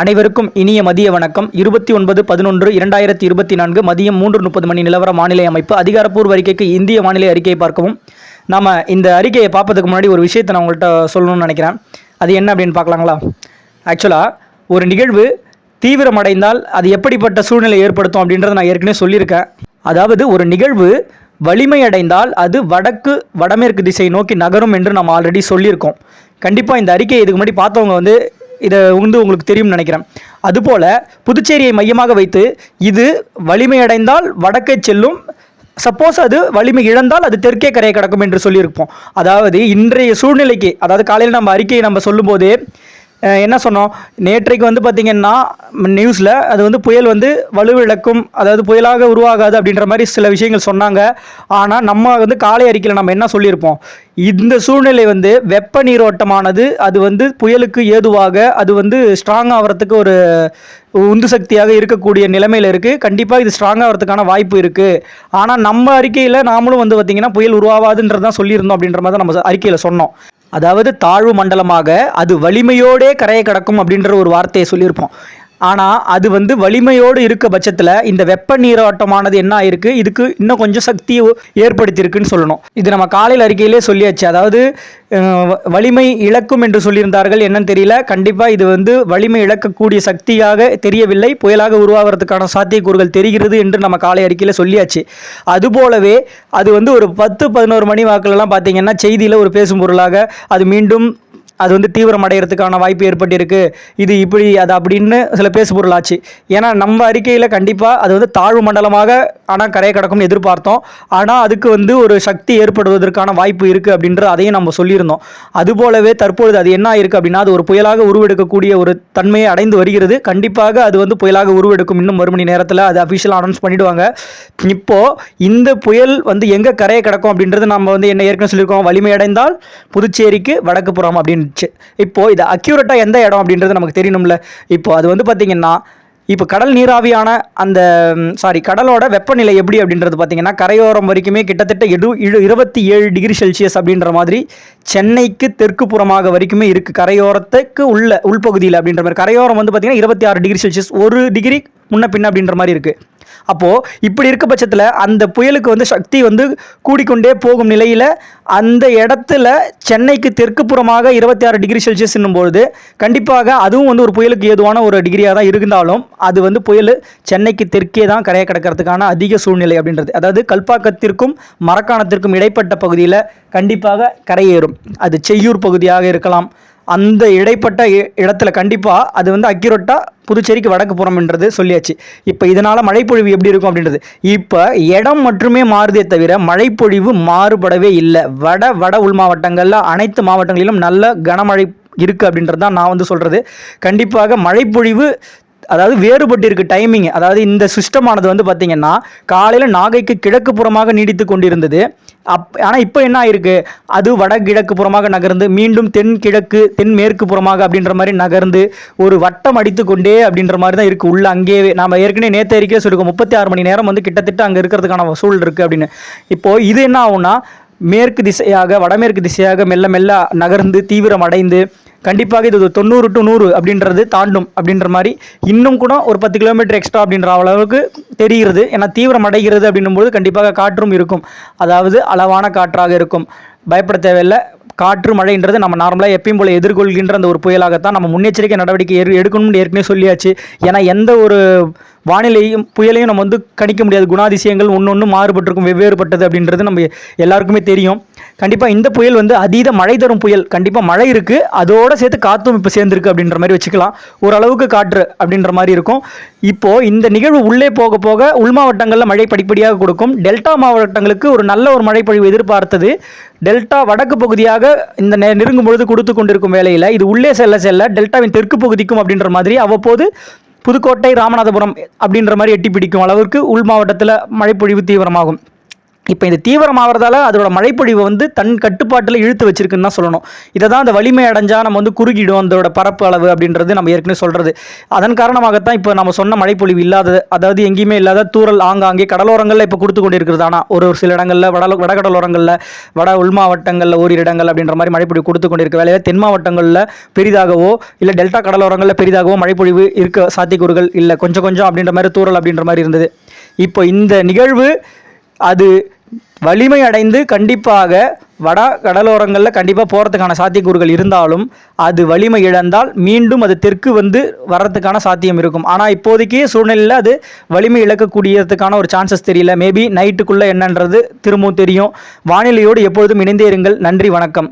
அனைவருக்கும் இனிய மதிய வணக்கம். இருபத்தி ஒன்பது பதினொன்று இரண்டாயிரத்தி இருபத்தி நான்கு மதியம் மூன்று முப்பது மணி நிலவர வானிலை அமைப்பு. அதிகாரப்பூர்வ அறிக்கைக்கு இந்திய வானிலை அறிக்கையை பார்க்கவும். நாம் இந்த அறிக்கையை பார்ப்பதுக்கு முன்னாடி ஒரு விஷயத்தை நான் உங்கள்கிட்ட சொல்லணும்னு நினைக்கிறேன். அது என்ன அப்படின்னு பார்க்கலாங்களா? ஆக்சுவலாக ஒரு நிகழ்வு தீவிரமடைந்தால் அது எப்படிப்பட்ட சூழ்நிலை ஏற்படுத்தும் அப்படின்றத நான் ஏற்கனவே சொல்லியிருக்கேன். அதாவது ஒரு நிகழ்வு வலிமையடைந்தால் அது வடக்கு வடமேற்கு திசை நோக்கி நகரும் என்று நம்ம ஆல்ரெடி சொல்லியிருக்கோம். கண்டிப்பாக இந்த அறிக்கையை இதுக்கு முன்னாடி பார்த்தவங்க வந்து இதை வந்து உங்களுக்கு தெரியும்னு நினைக்கிறேன். அதுபோல் புதுச்சேரியை மையமாக வைத்து இது வலிமையடைந்தால் வடக்கே செல்லும் சப்போஸ் அது வலிமை இழந்தால் அது தெற்கே கரையை கடக்கும் என்று சொல்லியிருப்போம். அதாவது இன்றைய சூழ்நிலைக்கு அதாவது காலையில் நம்ம அறிக்கையை நம்ம சொல்லும்போது என்ன சொன்னோம்? நேற்றைக்கு வந்து பார்த்திங்கன்னா நியூஸில் அது வந்து புயல் வந்து வலுவிழக்கும் அதாவது புயலாக உருவாகாது அப்படின்ற மாதிரி சில விஷயங்கள் சொன்னாங்க. ஆனால் நம்ம வந்து காலை அறிக்கையில் நம்ம என்ன சொல்லியிருப்போம்? இந்த சூழ்நிலை வந்து வெப்ப நீரோட்டமானது அது வந்து புயலுக்கு ஏதுவாக அது வந்து ஸ்ட்ராங் ஆகிறதுக்கு ஒரு உந்து சக்தியாக இருக்கக்கூடிய நிலைமையில் இருக்குது கண்டிப்பாக இது ஸ்ட்ராங் ஆகிறதுக்கான வாய்ப்பு இருக்குது ஆனால் நம்ம அறிக்கையில் நாமளும் வந்து பார்த்திங்கன்னா புயல் உருவாகாதுன்றதான் சொல்லியிருந்தோம் அப்படின்ற மாதிரி தான் நம்ம அறிக்கையில் சொன்னோம். அதாவது தாழ்வு மண்டலமாக அது வலிமையோடே கரையை கடக்கும் அப்படின்ற ஒரு வார்த்தையை சொல்லியிருப்போம். ஆனால் அது வந்து வலிமையோடு இருக்க பட்சத்தில் இந்த வெப்ப நீரோட்டமானது என்ன ஆயிருக்கு? இதுக்கு இன்னும் கொஞ்சம் சக்தியை ஏற்படுத்தியிருக்குன்னு சொல்லணும். இது நம்ம காலையில் அறிக்கையிலே சொல்லியாச்சு. அதாவது வ- வலிமை இழக்கும் என்று சொல்லியிருந்தார்கள். என்னன்னு தெரியல. கண்டிப்பாக இது வந்து வலிமை இழக்கக்கூடிய சக்தியாக தெரியவில்லை. புயலாக உருவாகிறதுக்கான சாத்தியக்கூறுகள் தெரிகிறது என்று நம்ம காலை அறிக்கையில் சொல்லியாச்சு. அதுபோலவே அது வந்து ஒரு பத்து பதினோரு மணி வாக்கிலலாம் பார்த்தீங்கன்னா செய்தியில் ஒரு பேசும் பொருளாக அது மீண்டும் அது வந்து தீவிரம் அடைகிறதுக்கான வாய்ப்பு ஏற்பட்டிருக்கு. இது இப்படி அது அப்படின்னு சில பேசு பொருளாச்சு ஏன்னா நம்ம அறிக்கையில் கண்டிப்பாக அது வந்து தாழ்வு மண்டலமாக ஆனால் கரையை கடக்கும்னு எதிர்பார்த்தோம். ஆனால் அதுக்கு வந்து ஒரு சக்தி ஏற்படுவதற்கான வாய்ப்பு இருக்குது அப்படின்ற அதையும் நம்ம சொல்லியிருந்தோம். அதுபோலவே தற்பொழுது அது என்ன இருக்குது அப்படின்னா அது ஒரு புயலாக உருவெடுக்கக்கூடிய ஒரு தன்மையை அடைந்து வருகிறது. கண்டிப்பாக அது வந்து புயலாக உருவெடுக்கும். இன்னும் ஒரு மணி நேரத்தில் அது அஃபிஷியலாக அனௌன்ஸ் பண்ணிடுவாங்க. இப்போது இந்த புயல் வந்து எங்கே கரையை கிடக்கும் அப்படின்றது நம்ம வந்து என்ன ஏற்கனவே சொல்லியிருக்கோம். வலிமையடைந்தால் புதுச்சேரிக்கு வடக்கு புறம் இருந்துச்சு இப்போது இது அக்யூரேட்டாக எந்த இடம் அப்படின்றது நமக்கு தெரியணும்ல. இப்போ அது வந்து பார்த்திங்கன்னா இப்போ கடல் நீராவியான அந்த சாரி கடலோட வெப்பநிலை எப்படி அப்படின்றது பார்த்தீங்கன்னா கரையோரம் வரைக்குமே கிட்டத்தட்ட எடு இழு இருபத்தி ஏழு டிகிரி செல்சியஸ் அப்படின்ற மாதிரி சென்னைக்கு தெற்கு புறமாக வரைக்குமே இருக்குது கரையோரத்துக்கு உள்ள உள்பகுதியில் அப்படின்ற மாதிரி. கரையோரம் வந்து பார்த்திங்கன்னா இருபத்தி ஆறு டிகிரி செல்சியஸ் ஒரு டிகிரி முன்ன பின்ன அப்படின்ற மாதிரி இருக்குது அப்போது இப்படி இருக்க பட்சத்தில் அந்த புயலுக்கு வந்து சக்தி வந்து கூடிக்கொண்டே போகும் நிலையில் அந்த இடத்துல சென்னைக்கு தெற்கு புறமாக இருபத்தி ஆறு டிகிரி செல்சியஸ் பொழுது கண்டிப்பாக அதுவும் வந்து ஒரு புயலுக்கு ஏதுவான ஒரு டிகிரியாக தான் இருந்தாலும் அது வந்து புயல் சென்னைக்கு தெற்கே தான் கரையை கிடக்கிறதுக்கான அதிக சூழ்நிலை அப்படின்றது. அதாவது கல்பாக்கத்திற்கும் மரக்காணத்திற்கும் இடைப்பட்ட பகுதியில் கண்டிப்பாக கரையேறும். அது செய்யூர் பகுதியாக இருக்கலாம். அந்த இடைப்பட்ட இ- இடத்துல கண்டிப்பாக அது வந்து அக்யூரேட்டாக புதுச்சேரிக்கு வடக்கு புறம்ன்றது சொல்லியாச்சு. இப்போ இதனால் மழைப்பொழிவு எப்படி இருக்கும் அப்படின்றது. இப்போ இடம் மட்டுமே மாறுதே தவிர மழைப்பொழிவு மாறுபடவே இல்லை. வட வட உள் மாவட்டங்களில் அனைத்து மாவட்டங்களிலும் நல்ல கனமழை இருக்குது அப்படின்றது தான் நான் வந்து சொல்கிறது கண்டிப்பாக மழைப்பொழிவு அதாவது வேறுபட்டு இருக்கு டைமிங் அதாவது இந்த சிஸ்டமானது வந்து பார்த்தீங்கன்னா காலையில் நாகைக்கு கிழக்கு புறமாக நீடித்து கொண்டிருந்தது. அப் ஆனால் இப்போ என்ன ஆயிருக்கு? அது வடகிழக்கு புறமாக நகர்ந்து மீண்டும் தென் கிழக்கு தென் மேற்கு புறமாக அப்படின்ற மாதிரி நகர்ந்து ஒரு வட்டம் அடித்து கொண்டே அப்படின்ற மாதிரி தான் இருக்குது உள்ள அங்கேயே நாம் ஏற்கனவே நேற்று அறிக்கையே சொல்லிருக்கோம். முப்பத்தி ஆறு மணி நேரம் வந்து கிட்டத்தட்ட அங்கே இருக்கிறதுக்கான சூழல் இருக்குது அப்படின்னு. இப்போது இது என்ன ஆகும்னா மேற்கு திசையாக வடமேற்கு திசையாக மெல்ல மெல்ல நகர்ந்து தீவிரம் அடைந்து கண்டிப்பாக இது ஒரு தொண்ணூறு டு நூறு அப்படின்றது தாண்டும் அப்படின்ற மாதிரி இன்னும் கூட ஒரு பத்து கிலோமீட்டர் எக்ஸ்ட்ரா அப்படின்ற அளவுக்கு தெரிகிறது. ஏன்னா தீவிரம் அடைகிறது அப்படின்னும்போது கண்டிப்பாக காற்றும் இருக்கும். அதாவது அளவான காற்றாக இருக்கும். பயப்பட தேவையில்லை. காற்று மழைன்றது நம்ம நார்மலாக எப்பயும் போல எதிர்கொள்கின்ற அந்த ஒரு புயலாகத்தான் நம்ம முன்னெச்சரிக்கை நடவடிக்கை எடு- எடுக்கணும்னு ஏற்கனவே சொல்லியாச்சு. ஏன்னா எந்த ஒரு வானிலையும் புயலையும் நம்ம வந்து கணிக்க முடியாது. குணாதிசயங்கள் ஒன்று ஒன்று மாறுபட்டிருக்கும். வெவ்வேறுபட்டது அப்படின்றது நம்ம எல்லாருக்குமே தெரியும். கண்டிப்பாக இந்த புயல் வந்து அதீத மழை தரும் புயல். கண்டிப்பாக மழை இருக்குது அதோடு சேர்த்து காற்றும் இப்போ சேர்ந்துருக்கு அப்படின்ற மாதிரி வச்சுக்கலாம். ஓரளவுக்கு காற்று அப்படின்ற மாதிரி இருக்கும். இப்போது இந்த நிகழ்வு உள்ளே போக போக உள் மாவட்டங்களில் மழை படிப்படியாக கொடுக்கும். டெல்டா மாவட்டங்களுக்கு ஒரு நல்ல ஒரு மழைப்பொழிவு எதிர்பார்த்தது. டெல்டா வடக்கு பகுதியாக இந்த நெ- நெருங்கும் பொழுது கொடுத்து கொண்டிருக்கும் வேலையில் இது உள்ளே செல்ல செல்ல டெல்டாவின் தெற்கு பகுதிக்கும் அப்படின்ற மாதிரி அவ்வப்போது புதுக்கோட்டை ராமநாதபுரம் அப்படின்ற மாதிரி எட்டி பிடிக்கும் அளவிற்கு உள் மாவட்டத்தில் மழைப்பொழிவு தீவிரமாகும். இப்போ இந்த தீவிரமாகறதால அதோட மழைப்பொழிவு வந்து தன் கட்டுப்பாட்டில் இழுத்து வச்சிருக்குன்னு தான் சொல்லணும். இதை தான் அந்த வலிமை அடைஞ்சால் நம்ம வந்து குறுகிடும் அதோட பரப்பு அளவு அப்படின்றது நம்ம ஏற்கனவே சொல்கிறது அதன் காரணமாகத்தான் இப்போ நம்ம சொன்ன மழைப்பொழிவு இல்லாத அதாவது எங்கேயுமே இல்லாத தூரல் ஆங்காங்கே கடலோரங்களில் இப்போ கொடுத்து கொண்டு இருக்கிறது ஆனால் ஒரு ஒரு சில இடங்களில் வட வடகடலோரங்களில் வட உள் மாவட்டங்களில் ஓரிரு இடங்கள் அப்படின்ற மாதிரி மழைப்பொழிவு கொடுத்து கொண்டு இருக்க தென் மாவட்டங்களில் பெரிதாகவோ இல்லை டெல்டா கடலோரங்களில் பெரிதாகவோ மழைப்பொழிவு இருக்க சாத்தியக்கூறுகள் இல்லை. கொஞ்சம் கொஞ்சம் அப்படின்ற மாதிரி தூரல் அப்படின்ற மாதிரி இருந்தது. இப்போ இந்த நிகழ்வு அது வலிமை அடைந்து கண்டிப்பாக வட கடலோரங்களில் கண்டிப்பாக போகிறதுக்கான சாத்தியக்கூறுகள் இருந்தாலும் அது வலிமை இழந்தால் மீண்டும் அது தெற்கு வந்து வர்றதுக்கான சாத்தியம் இருக்கும். ஆனால் இப்போதைக்கு சூழ்நிலையில் அது வலிமை இழக்கக்கூடியதுக்கான ஒரு சான்சஸ் தெரியல. மேபி நைட்டுக்குள்ளே என்னன்றது திரும்பவும் தெரியும். வானிலையோடு எப்பொழுதும் இணைந்தே இருங்கள். நன்றி வணக்கம்.